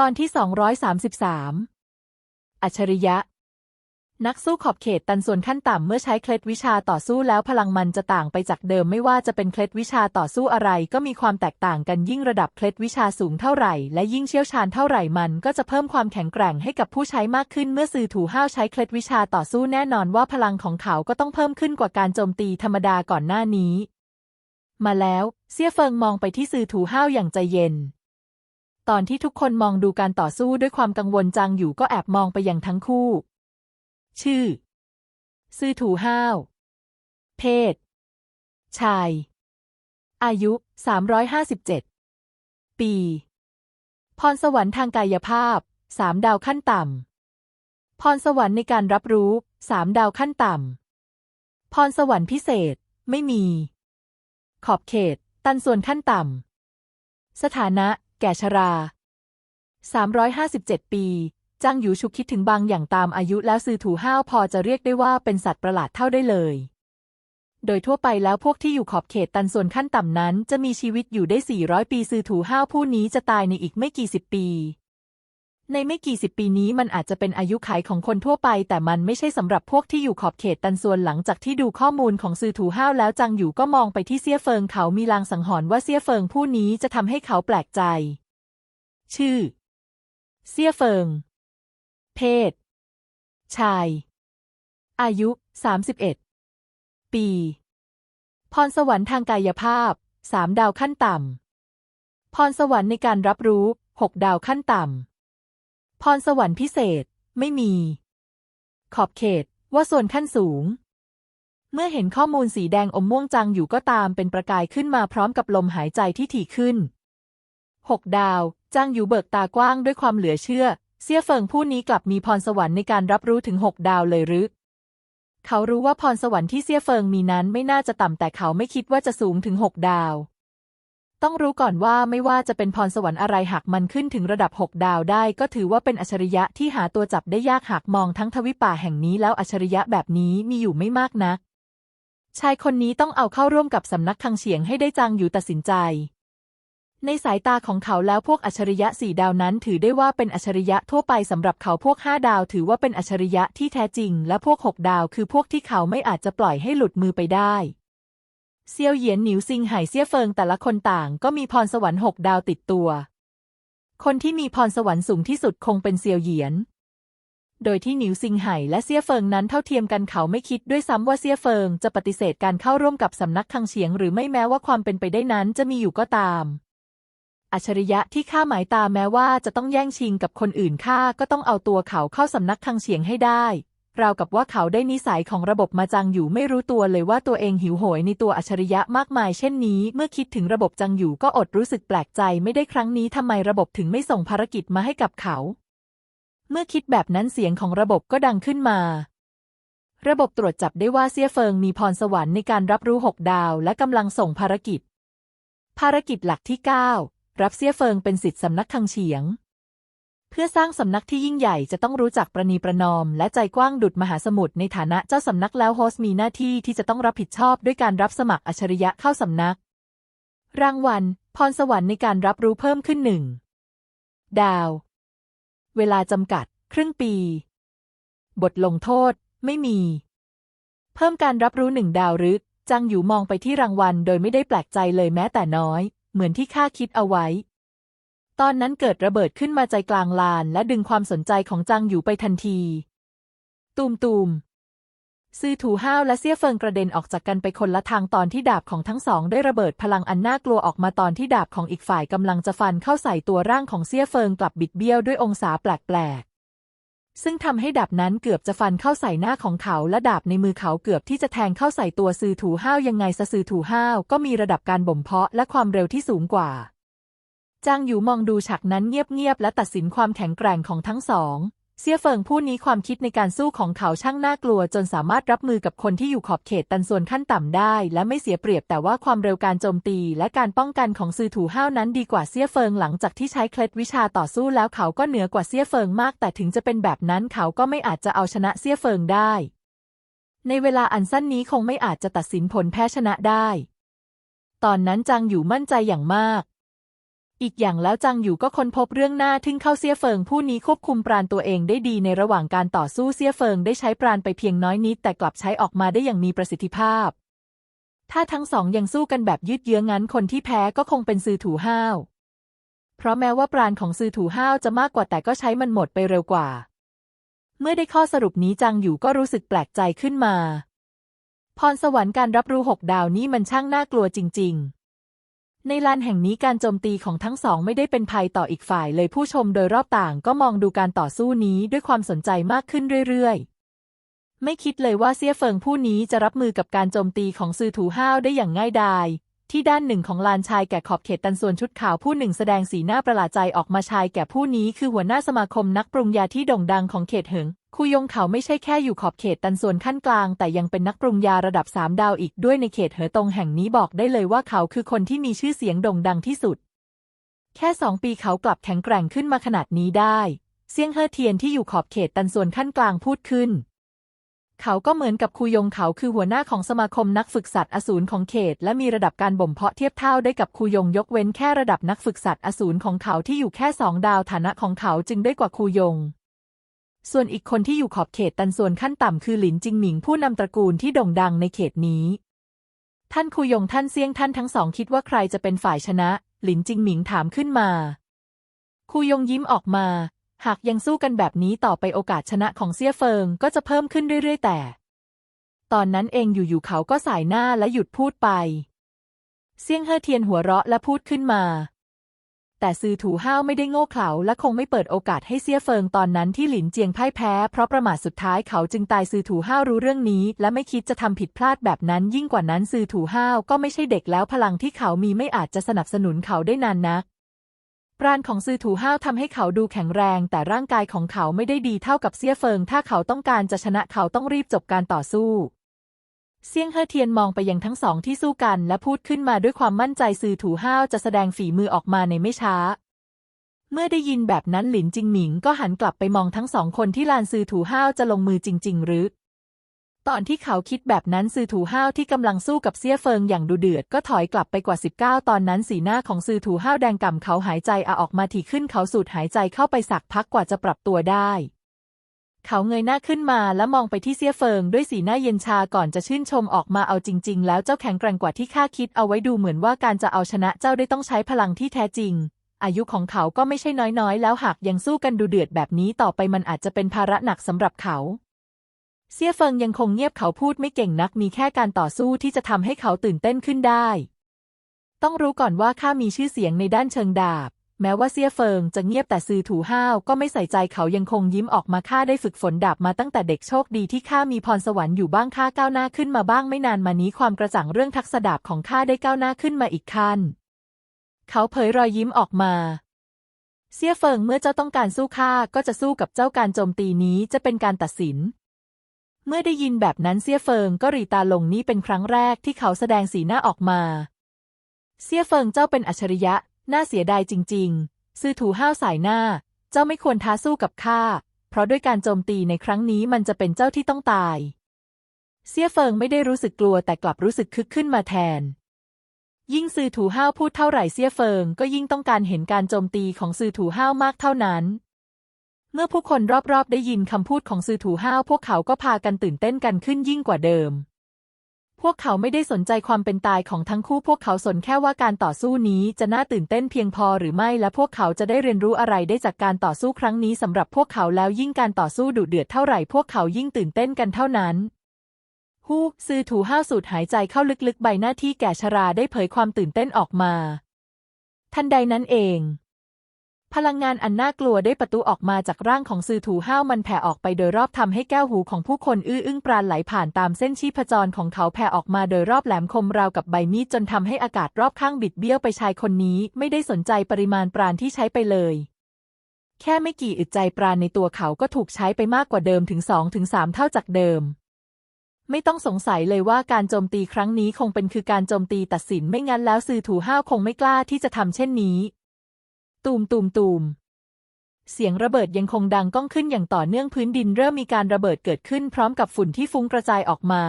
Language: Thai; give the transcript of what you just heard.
ตอนที่ 233 อัจฉริยะ นักสู้ขอบเขตตันส่วนขั้นต่ำเมื่อใช้เคล็ดวิชาต่อสู้แล้วพลังมันจะต่างไปจากเดิมไม่ว่าจะเป็นเคล็ดวิชาต่อสู้อะไรก็มีความแตกต่างกันยิ่งระดับเคล็ดวิชาสูงเท่าไหร่ และยิ่งเชี่ยวชาญเท่าไหร่มันก็จะเพิ่มความแข็งแกร่งให้กับผู้ใช้มากขึ้นเมื่อซือถูห้าวใช้เคล็ดวิชาต่อสู้แน่นอนว่าพลังของเขาก็ต้องเพิ่มขึ้นกว่าการโจมตีธรรมดาก่อนหน้านี้ มาแล้ว เซี่ยเฟิงมองไปที่ซือถูห้าวอย่างใจเย็น ตอนที่ทุกคนมองดูการต่อสู้ด้วยความกังวลจางอยู่ก็แอบมองไปยังทั้งคู่ ชื่อ ซื่อถูห้าว เพศ ชาย อายุ 357 ปี พรสวรรค์ทางกายภาพ สามดาวขั้นต่ำ พรสวรรค์ในการรับรู้ สามดาวขั้นต่ำ พรสวรรค์พิเศษ ไม่มี ขอบเขต ตันส่วนขั้นต่ำ สถานะ แก่ชรา 357 ปี จางหยูชุกคิดถึงบางอย่างตามอายุแล้วซือถูห้าวพอจะเรียกได้ว่าเป็นสัตว์ประหลาดเท่าได้เลย โดยทั่วไปแล้วพวกที่อยู่ขอบเขตตันส่วนขั้นต่ำนั้น จะมีชีวิตอยู่ได้ 400 ปีซือถูห้าวผู้นี้จะตายในอีกไม่กี่สิบปี ในไม่กี่สิบปีนี้มันอาจจะเป็นอายุขัยของคนทั่วไป แต่มันไม่ใช่สำหรับพวกที่อยู่ขอบเขตตันส่วนหลังจากที่ดูข้อมูลของซือถูห้าวแล้วจังหยูก็มองไปที่เซี่ยเฟิงเขามีลางสังหรณ์ว่าเซี่ยเฟิงผู้นี้จะทำให้เขาแปลกใจ ชื่อ เซี่ยเฟิง เพศ ชาย อายุ 31 ปี พรสวรรค์ทางกายภาพสามดาวขั้นต่ำพรสวรรค์ในการรับรู้หกดาวขั้นต่ำ พรสวรรค์พิเศษ ไม่มี ขอบเขตว่าส่วนขั้นสูง เมื่อเห็นข้อมูลสีแดงอมม่วงจังอยู่ก็ตามเป็นประกายขึ้นมาพร้อมกับลมหายใจที่ถี่ขึ้นหกดาว จางอยู่เบิกตากว้างด้วยความเหลือเชื่อ เสี่ยเฟิงผู้นี้กลับมีพรสวรรค์ในการรับรู้ถึงหกดาวเลยหรือเขารู้ว่าพรสวรรค์ที่เสี่ยเฟิงมีนั้นไม่น่าจะต่ำแต่เขาไม่คิดว่าจะสูงถึงหกดาว ต้องรู้ก่อนว่าไม่ว่าจะเป็นพรสวรรค์อะไรหากมันขึ้นถึงระดับหกดาวได้ ก็ถือว่าเป็นอัจฉริยะที่หาตัวจับได้ยากหากมองทั้งทวิป่าแห่งนี้แล้วอัจฉริยะแบบนี้มีอยู่ไม่มากนัก ชายคนนี้ต้องเอาเข้าร่วมกับสำนักคังเฉียงให้ได้จังอยู่ตัดสินใจ ในสายตาของเขาแล้วพวกอัจฉริยะสี่ดาวนั้น ถือได้ว่าเป็นอัจฉริยะทั่วไปสำหรับเขาพวกห้าดาวถือว่าเป็นอัจฉริยะที่แท้จริง และพวกหกดาว คือพวกที่เขาไม่อาจจะปล่อยให้หลุดมือไปได้ เซียวเหยียนหนิวซิงไห่เซี่ยเฟิงแต่ละคนต่างก็มีพรสวรรค์หกดาวติดตัว คนที่มีพรสวรรค์สูงที่สุดคงเป็นเซียวเหยียน โดยที่หนิวซิงไห่และเซี่ยเฟิงนั้นเท่าเทียมกันเขาไม่คิดด้วยซ้ำว่าเซี่ยเฟิงจะปฏิเสธการเข้าร่วมกับสำนักคังเฉียงหรือไม่แม้ว่าความเป็นไปได้นั้นจะมีอยู่ก็ตาม อัจฉริยะที่ข้าหมายตาแม้ว่าจะต้องแย่งชิงกับคนอื่นข้าก็ต้องเอาตัวเขาเข้าสำนักคังเฉียงให้ได้ ราวกับว่าเขาได้นิสัยของระบบมาจังอยู่ไม่รู้ตัวเลยว่าตัวเองหิวโหยในตัวอัจฉริยะมากมายเช่นนี้ เมื่อคิดถึงระบบจังอยู่ก็อดรู้สึกแปลกใจไม่ได้ครั้งนี้ทำไมระบบถึงไม่ส่งภารกิจมาให้กับเขา เมื่อคิดแบบนั้นเสียงของระบบก็ดังขึ้นมา ระบบตรวจจับได้ว่าเซียเฟิงมีพรสวรรค์ในการรับรู้หกดาวและกำลังส่งภารกิจ ภารกิจหลักที่ 9 รับเซียเฟิงเป็นสิทธิสำนักคังเฉียง เพื่อสร้างสำนักที่ยิ่งใหญ่จะต้องรู้จักประนีประนอม และใจกว้างดุดมหาสมุทรในฐานะเจ้าสำนักแล้วโฮสมีหน้าที่ที่จะต้องรับผิดชอบด้วยการรับสมัครอัจฉริยะเข้าสำนัก รางวัล พรสวรรค์ในการรับรู้เพิ่มขึ้นหนึ่งดาว เวลาจำกัด ครึ่งปี บทลงโทษ ไม่มี เพิ่มการรับรู้หนึ่งดาวหรือจังอยู่มองไปที่รางวัลโดยไม่ได้แปลกใจเลยแม้แต่น้อย เหมือนที่ข้าคิดเอาไว้ ตอนนั้นเกิดระเบิดขึ้นมาใจกลางลาน และดึงความสนใจของจังอยู่ไปทันที ตูมตูมซือถูห้าวและเซี่ยเฟิงกระเด็นออกจากกันไปคนละทางตอนที่ดาบของทั้งสองได้ระเบิดพลังอันน่ากลัวออกมาตอนที่ดาบของอีกฝ่ายกำลังจะฟันเข้าใส่ตัวร่างของเซี่ยเฟิงกลับบิดเบี้ยวด้วยองศาแปลกๆ ซึ่งทำให้ดาบนั้นเกือบจะฟันเข้าใส่หน้าของเขา และดาบในมือเขาเกือบที่จะแทงเข้าใส่ตัวซื่อถูห้าวยังไงซะซือถูห้าวก็มีระดับการบ่มเพาะและความเร็วที่สูงกว่า จางอยู่มองดูฉากนั้นเงียบๆและตัดสินความแข็งแกร่งของทั้งสองเซี่ยเฟิงผู้นี้ความคิดในการสู้ของเขาช่างน่ากลัว จนสามารถรับมือกับคนที่อยู่ขอบเขตตันส่วนขั้นต่ำได้ และไม่เสียเปรียบแต่ว่าความเร็วการโจมตี และการป้องกันของซือถูห้าวนั้นดีกว่าเซี่ยเฟิงหลังจากที่ใช้เคล็ดวิชาต่อสู้แล้วเขาก็เหนือกว่าเซี่ยเฟิงมาก แต่ถึงจะเป็นแบบนั้นเขาก็ไม่อาจจะเอาชนะเซี่ยเฟิงได้ ในเวลาอันสั้นนี้คงไม่อาจจะตัดสินผลแพ้ชนะได้ ตอนนั้นจางอยู่มั่นใจอย่างมาก อีกอย่างแล้วจังอยู่ก็ค้นพบเรื่องหน้าทึ่งเข้าเซียเฟิงผู้นี้ควบคุมปราณตัวเองได้ดีในระหว่างการต่อสู้เซียเฟิงได้ใช้ปราณไปเพียงน้อยนิด แต่กลับใช้ออกมาได้อย่างมีประสิทธิภาพ ถ้าทั้งสองยังสู้กันแบบยืดเยื้องั้นคนที่แพ้ก็คงเป็นซือถูห้าว เพราะแม้ว่าปราณของซือถูห้าวจะมากกว่าแต่ก็ใช้มันหมดไปเร็วกว่า เมื่อได้ข้อสรุปนี้จังอยู่ก็รู้สึกแปลกใจขึ้นมา พรสวรรค์การรับรู้หกดาวนี้มันช่างน่ากลัวจริง ๆ ในลานแห่งนี้การโจมตีของทั้งสองไม่ได้เป็นภัยต่ออีกฝ่ายเลยผู้ชมโดยรอบต่างก็มองดูการต่อสู้นี้ด้วยความสนใจมากขึ้นเรื่อยๆ ไม่คิดเลยว่าเซียเฟิงผู้นี้จะรับมือกับการโจมตีของซือถูห้าวได้อย่างง่ายดาย ที่ด้านหนึ่งของลานชายแก่ขอบเขตตันส่วนชุดขาวผู้หนึ่งแสดงสีหน้าประหลาดใจออกมาชายแก่ผู้นี้คือหัวหน้าสมาคมนักปรุงยาที่โด่งดังของเขตเหิง คุยงเขาไม่ใช่แค่อยู่ขอบเขตตันส่วนขั้นกลาง แต่ยังเป็นนักปรุงยาระดับสามดาวอีกด้วยในเขตเหอตงแห่งนี้บอกได้เลยว่าเขาคือคนที่มีชื่อเสียงโด่งดังที่สุด แค่สองปีเขากลับแข็งแกร่งขึ้นมาขนาดนี้ได้ เซียงเฮอเทียนที่อยู่ขอบเขตตันส่วนขั้นกลางพูดขึ้น เขาก็เหมือนกับคุยงเขาคือหัวหน้าของสมาคมนักฝึกสัตว์อสูรของเขต และมีระดับการบ่มเพาะเทียบเท่าได้กับคุยงยกเว้นแค่ระดับนักฝึกสัตว์อสูรของเขาที่อยู่แค่สองดาวฐานะของเขาจึงได้กว่าคุยง ส่วนอีกคนที่อยู่ขอบเขตตันส่วนขั้นต่ำคือหลินจิงหมิงผู้นำตระกูลที่โด่งดังในเขตนี้ ท่านคุยงท่านเซียงท่านทั้งสองคิดว่าใครจะเป็นฝ่ายชนะ หลินจิงหมิงถามขึ้นมา คุยงยิ้มออกมา หากยังสู้กันแบบนี้ต่อไปโอกาสชนะของเซี่ยเฟิงก็จะเพิ่มขึ้นเรื่อยๆ แต่ ตอนนั้นเองอยู่ๆเขาก็สายหน้าและหยุดพูดไป เซี่ยงเฮ่อเทียนหัวเราะและพูดขึ้นมา แต่ซือถูห้าวไม่ได้โง่เขลาและคงไม่เปิดโอกาสให้เซี่ยเฟิงตอนนั้นที่หลินเจียงพ่ายแพ้ เพราะประมาทสุดท้ายเขาจึงตายซือถูห้าวรู้เรื่องนี้ และไม่คิดจะทำผิดพลาดแบบนั้นยิ่งกว่านั้นซือถูห้าวก็ไม่ใช่เด็กแล้วพลังที่เขามีไม่อาจจะสนับสนุนเขาได้นานนักปราณของซือถูห้าวทำให้เขาดูแข็งแรง แต่ร่างกายของเขาไม่ได้ดีเท่ากับเซี่ยเฟิง ถ้าเขาต้องการจะชนะเขาต้องรีบจบการต่อสู้ เซี่ยงเฮ่อเทียนมองไปยังทั้งสองที่สู้กันและพูดขึ้นมาด้วยความมั่นใจซือถูห้าวจะแสดงฝีมือออกมาในไม่ช้า เมื่อได้ยินแบบนั้นหลินจิงหมิงก็หันกลับไปมองทั้งสองคนที่ลานซือถูห้าวจะลงมือจริง ๆ หรือ ตอนที่เขาคิดแบบนั้นซือถูห้าวที่กำลังสู้กับเซี่ยเฟิงอย่างดุเดือดก็ถอยกลับไปกว่า 19 ตอนนั้นสีหน้าของซือถูห้าวแดงก่ำเขาหายใจอาออกมาถี่ขึ้นเขาสูดหายใจเข้าไปสักพักกว่าจะปรับตัวได้ เขาเงยหน้าขึ้นมาและมองไปที่เซี่ยเฟิงด้วยสีหน้าเย็นชาก่อนจะชื่นชมออกมาเอาจริง ๆ แล้วเจ้าแข็งแกร่งกว่าที่ข้าคิดเอาไว้ดูเหมือนว่าการจะเอาชนะเจ้าได้ต้องใช้พลังที่แท้จริง อายุของเขาก็ไม่ใช่น้อยๆ แล้วหากยังสู้กันดูเดือดแบบนี้ต่อไปมันอาจจะเป็นภาระหนักสำหรับเขา เซี่ยเฟิงยังคงเงียบเขาพูดไม่เก่งนักมีแค่การต่อสู้ที่จะทำให้เขาตื่นเต้นขึ้นได้ ต้องรู้ก่อนว่าข้ามีชื่อเสียงในด้านเชิงดาบ แม้ว่าเซี่ยเฟิงจะเงียบแต่ซือถูห้าวก็ไม่ใส่ใจเขายังคงยิ้มออกมาข้าได้ฝึกฝนดาบมาตั้งแต่เด็กโชคดีที่ข้ามีพรสวรรค์อยู่บ้างข้าก้าวหน้าขึ้นมาบ้างไม่นานมานี้ความกระจ่างเรื่องทักษะดาบของข้าได้ก้าวหน้าขึ้นมาอีกขั้น เขาเผยรอยยิ้มออกมาเซี่ยเฟิงเมื่อเจ้าต้องการสู้ข้าก็จะสู้กับเจ้าการโจมตีนี้จะเป็นการตัดสิน เมื่อได้ยินแบบนั้นเซี่ยเฟิงก็รีตาลงนี่เป็นครั้งแรกที่เขาแสดงสีหน้าออกมา เซี่ยเฟิงเจ้าเป็นอัจฉริยะ น่าเสียดายจริง ๆ ซื่อถูห้าวสายหน้า เจ้าไม่ควรท้าสู้กับข้า เพราะด้วยการโจมตีในครั้งนี้มันจะเป็นเจ้าที่ต้องตายเซี่ยเฟิงไม่ได้รู้สึกกลัวแต่กลับรู้สึกคึกขึ้นมาแทน ยิ่งซือถูห้าวพูดเท่าไหร่เซี่ยเฟิงก็ยิ่งต้องการเห็นการโจมตีของซือถูห้าวมากเท่านั้น เมื่อผู้คนรอบๆ ได้ยินคำพูดของซือถูห้าวพวกเขาก็พากันตื่นเต้นกันขึ้นยิ่งกว่าเดิม พวกเขาไม่ได้สนใจความเป็นตายของทั้งคู่ พวกเขาสนแค่ว่าการต่อสู้นี้จะน่าตื่นเต้นเพียงพอหรือไม่ และพวกเขาจะได้เรียนรู้อะไรได้จากการต่อสู้ครั้งนี้สำหรับพวกเขาแล้วยิ่งการต่อสู้ดุเดือดเท่าไหร่ พวกเขายิ่งตื่นเต้นกันเท่านั้นฮู้ซือถูห้าวสูดหายใจเข้าลึกๆ ใบหน้าที่แก่ชราได้เผยความตื่นเต้นออกมา ทันใดนั้นเอง พลังงานอันน่ากลัวได้ประตูออกมาจากร่างของซือถูห้าวมันแผ่ออกไปโดยรอบทำให้แก้วหูของผู้คนอื้ออึ้งปราณไหลผ่านตามเส้นชีพจรของเขาแผ่ออกมาโดยรอบแหลมคมราวกับใบมีดจนทำให้อากาศรอบข้างบิดเบี้ยวไปชายคนนี้ไม่ได้สนใจปริมาณปราณที่ใช้ไปเลย แค่ไม่กี่อึดใจปราณในตัวเขาก็ถูกใช้ไปมากกว่าเดิมถึงสองถึงสามเท่าจากเดิมไม่ต้องสงสัยเลยว่าการโจมตีครั้งนี้คงเป็นคือการโจมตีตัดสินไม่งั้นแล้วซือถูห้าวคงไม่กล้าที่จะทำเช่นนี้ ตูมตูมตูมเสียงระเบิดยังคงดังก้องขึ้นอย่างต่อเนื่องพื้นดินเริ่มมีการระเบิดเกิดขึ้นพร้อมกับฝุ่นที่ฟุ้งกระจายออกมา